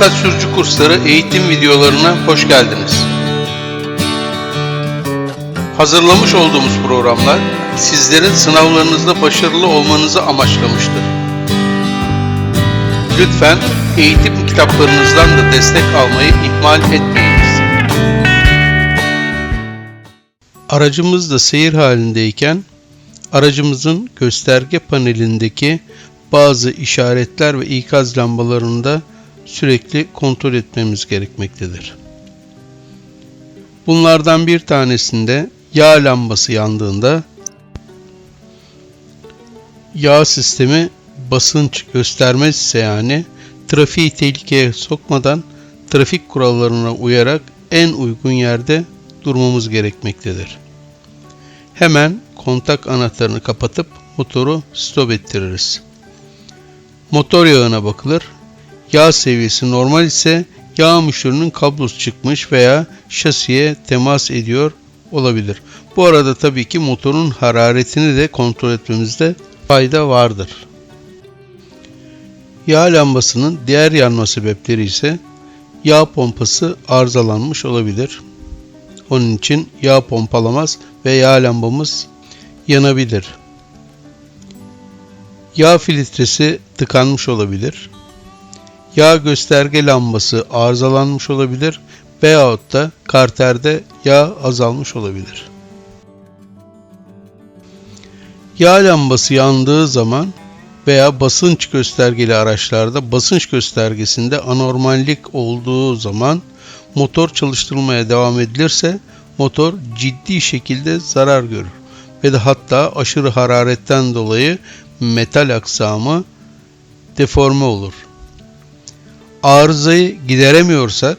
Tokat Sürücü Kursları eğitim videolarına hoş geldiniz. Hazırlamış olduğumuz programlar sizlerin sınavlarınızda başarılı olmanızı amaçlamıştır. Lütfen eğitim kitaplarınızdan da destek almayı ihmal etmeyiniz. Aracımız da seyir halindeyken aracımızın gösterge panelindeki bazı işaretler ve ikaz lambalarını da sürekli kontrol etmemiz gerekmektedir. Bunlardan bir tanesinde yağ lambası yandığında yağ sistemi basınç göstermezse yani trafiği tehlikeye sokmadan trafik kurallarına uyarak en uygun yerde durmamız gerekmektedir. Hemen kontak anahtarını kapatıp motoru stop ettiririz. Motor yağına bakılır. Yağ seviyesi normal ise yağ müşürünün kablosu çıkmış veya şasiye temas ediyor olabilir. Bu arada tabii ki motorun hararetini de kontrol etmemizde fayda vardır. Yağ lambasının diğer yanma sebepleri ise yağ pompası arızalanmış olabilir. Onun için yağ pompalamaz ve yağ lambamız yanabilir. Yağ filtresi tıkanmış olabilir. Yağ gösterge lambası arızalanmış olabilir veyahut da karterde yağ azalmış olabilir. Yağ lambası yandığı zaman veya basınç göstergeli araçlarda basınç göstergesinde anormallik olduğu zaman motor çalıştırılmaya devam edilirse motor ciddi şekilde zarar görür ve de hatta aşırı hararetten dolayı metal aksamı deforme olur. Arızayı gideremiyorsak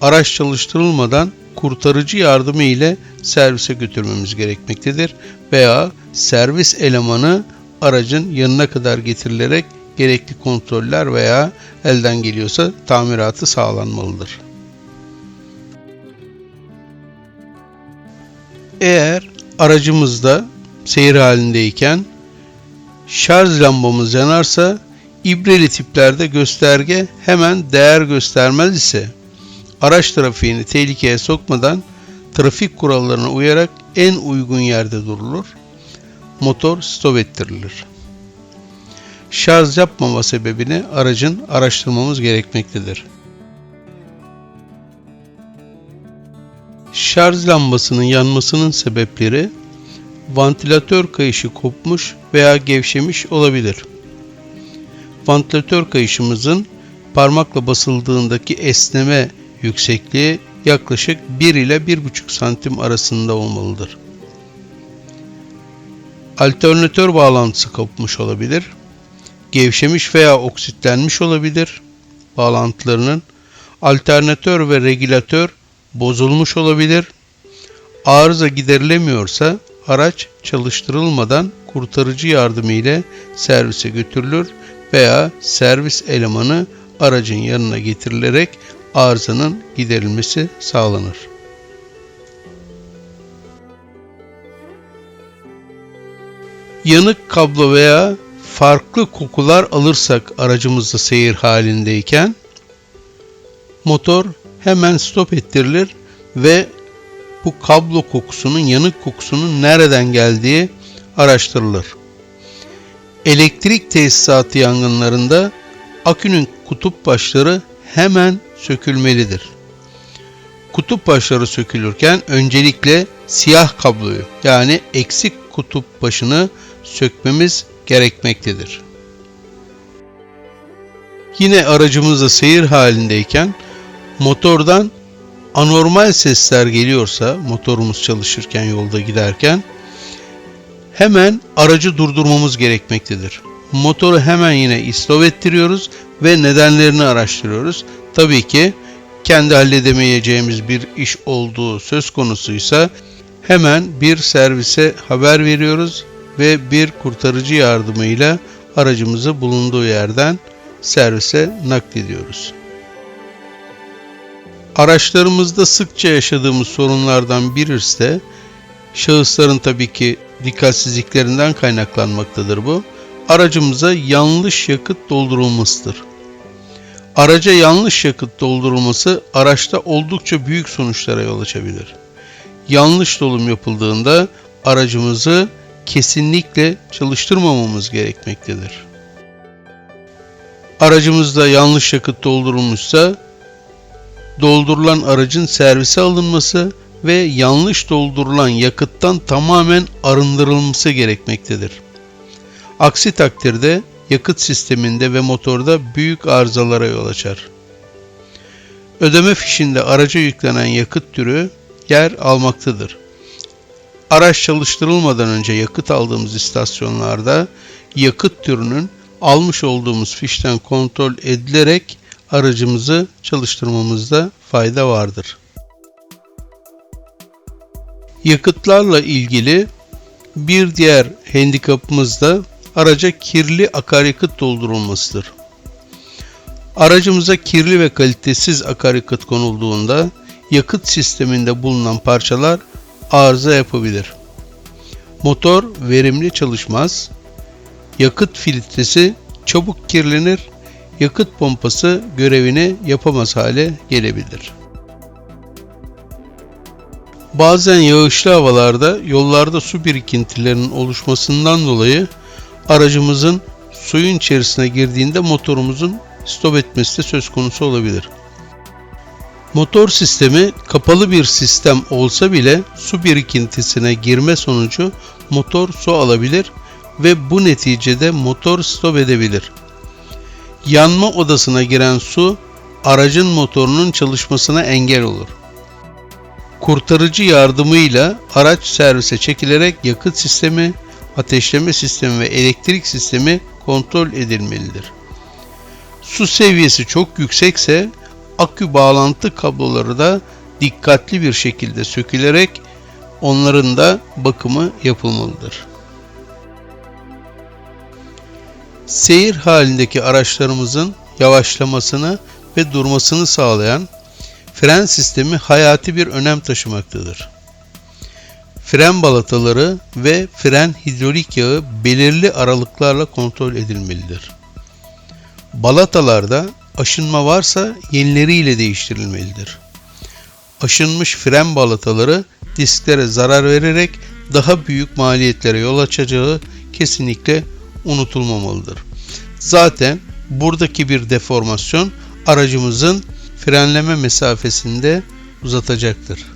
araç çalıştırılmadan kurtarıcı yardımı ile servise götürmemiz gerekmektedir veya servis elemanı aracın yanına kadar getirilerek gerekli kontroller veya elden geliyorsa tamiratı sağlanmalıdır. Eğer aracımızda seyir halindeyken şarj lambamız yanarsa ibreli tiplerde gösterge hemen değer göstermez ise araç trafiğini tehlikeye sokmadan trafik kurallarına uyarak en uygun yerde durulur. Motor stop ettirilir. Şarj yapmama sebebini aracın araştırmamız gerekmektedir. Şarj lambasının yanmasının sebepleri vantilatör kayışı kopmuş veya gevşemiş olabilir. Vantilatör kayışımızın parmakla basıldığındaki esneme yüksekliği yaklaşık 1 ile 1,5 santim arasında olmalıdır. Alternatör bağlantısı kopmuş olabilir. Gevşemiş veya oksitlenmiş olabilir. Bağlantılarının alternatör ve regülatör bozulmuş olabilir. Arıza giderilemiyorsa araç çalıştırılmadan kurtarıcı yardımı ile servise götürülür veya servis elemanı aracın yanına getirilerek arızanın giderilmesi sağlanır. Yanık kablo veya farklı kokular alırsak aracımızda seyir halindeyken motor hemen stop ettirilir ve bu kablo kokusunun, yanık kokusunun nereden geldiği araştırılır. Elektrik tesisatı yangınlarında akünün kutup başları hemen sökülmelidir. Kutup başları sökülürken öncelikle siyah kabloyu yani eksik kutup başını sökmemiz gerekmektedir. Yine aracımızda seyir halindeyken motordan anormal sesler geliyorsa motorumuz çalışırken yolda giderken hemen aracı durdurmamız gerekmektedir. Motoru hemen yine istop ettiriyoruz ve nedenlerini araştırıyoruz. Tabii ki kendi halledemeyeceğimiz bir iş olduğu söz konusuysa hemen bir servise haber veriyoruz ve bir kurtarıcı yardımıyla aracımızı bulunduğu yerden servise naklediyoruz. Araçlarımızda sıkça yaşadığımız sorunlardan birisi de şahısların tabii ki dikkatsizliklerinden kaynaklanmaktadır bu. Aracımıza yanlış yakıt doldurulmasıdır. Araca yanlış yakıt doldurulması araçta oldukça büyük sonuçlara yol açabilir. Yanlış dolum yapıldığında aracımızı kesinlikle çalıştırmamamız gerekmektedir. Aracımızda yanlış yakıt doldurulmuşsa doldurulan aracın servise alınması ve yanlış doldurulan yakıttan tamamen arındırılması gerekmektedir. Aksi takdirde yakıt sisteminde ve motorda büyük arızalara yol açar. Ödeme fişinde araca yüklenen yakıt türü yer almaktadır. Araç çalıştırılmadan önce yakıt aldığımız istasyonlarda yakıt türünün almış olduğumuz fişten kontrol edilerek aracımızı çalıştırmamızda fayda vardır. Yakıtlarla ilgili bir diğer handikapımız da araca kirli akaryakıt doldurulmasıdır. Aracımıza kirli ve kalitesiz akaryakıt konulduğunda yakıt sisteminde bulunan parçalar arıza yapabilir. Motor verimli çalışmaz, yakıt filtresi çabuk kirlenir, yakıt pompası görevini yapamaz hale gelebilir. Bazen yağışlı havalarda yollarda su birikintilerinin oluşmasından dolayı aracımızın suyun içerisine girdiğinde motorumuzun stop etmesi de söz konusu olabilir. Motor sistemi kapalı bir sistem olsa bile su birikintisine girme sonucu motor su alabilir ve bu neticede motor stop edebilir. Yanma odasına giren su aracın motorunun çalışmasına engel olur. Kurtarıcı yardımıyla araç servise çekilerek yakıt sistemi, ateşleme sistemi ve elektrik sistemi kontrol edilmelidir. Su seviyesi çok yüksekse akü bağlantı kabloları da dikkatli bir şekilde sökülerek onların da bakımı yapılmalıdır. Seyir halindeki araçlarımızın yavaşlamasını ve durmasını sağlayan fren sistemi hayati bir önem taşımaktadır. Fren balataları ve fren hidrolik yağı belirli aralıklarla kontrol edilmelidir. Balatalarda aşınma varsa yenileriyle değiştirilmelidir. Aşınmış fren balataları disklere zarar vererek daha büyük maliyetlere yol açacağı kesinlikle unutulmamalıdır. Zaten buradaki bir deformasyon aracımızın frenleme mesafesinde uzatacaktır.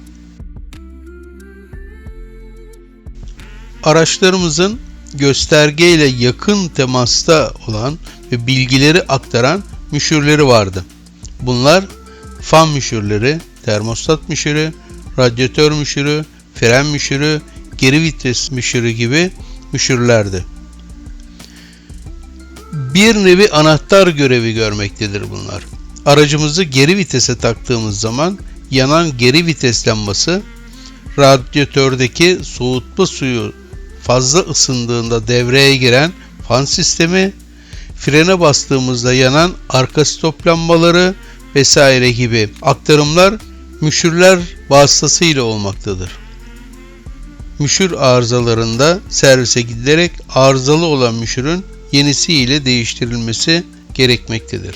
Araçlarımızın göstergeyle yakın temasta olan ve bilgileri aktaran müşürleri vardı. Bunlar fan müşürleri, termostat müşürü, radyatör müşürü, fren müşürü, geri vites müşürü gibi müşürlerdi. Bir nevi anahtar görevi görmektedir bunlar. Aracımızı geri vitese taktığımız zaman yanan geri vites lambası radyatördeki soğutma suyu fazla ısındığında devreye giren fan sistemi, frene bastığımızda yanan arka stop lambaları vesaire gibi aktarımlar müşürler vasıtasıyla olmaktadır. Müşür arızalarında servise gidilerek arızalı olan müşürün yenisiyle değiştirilmesi gerekmektedir.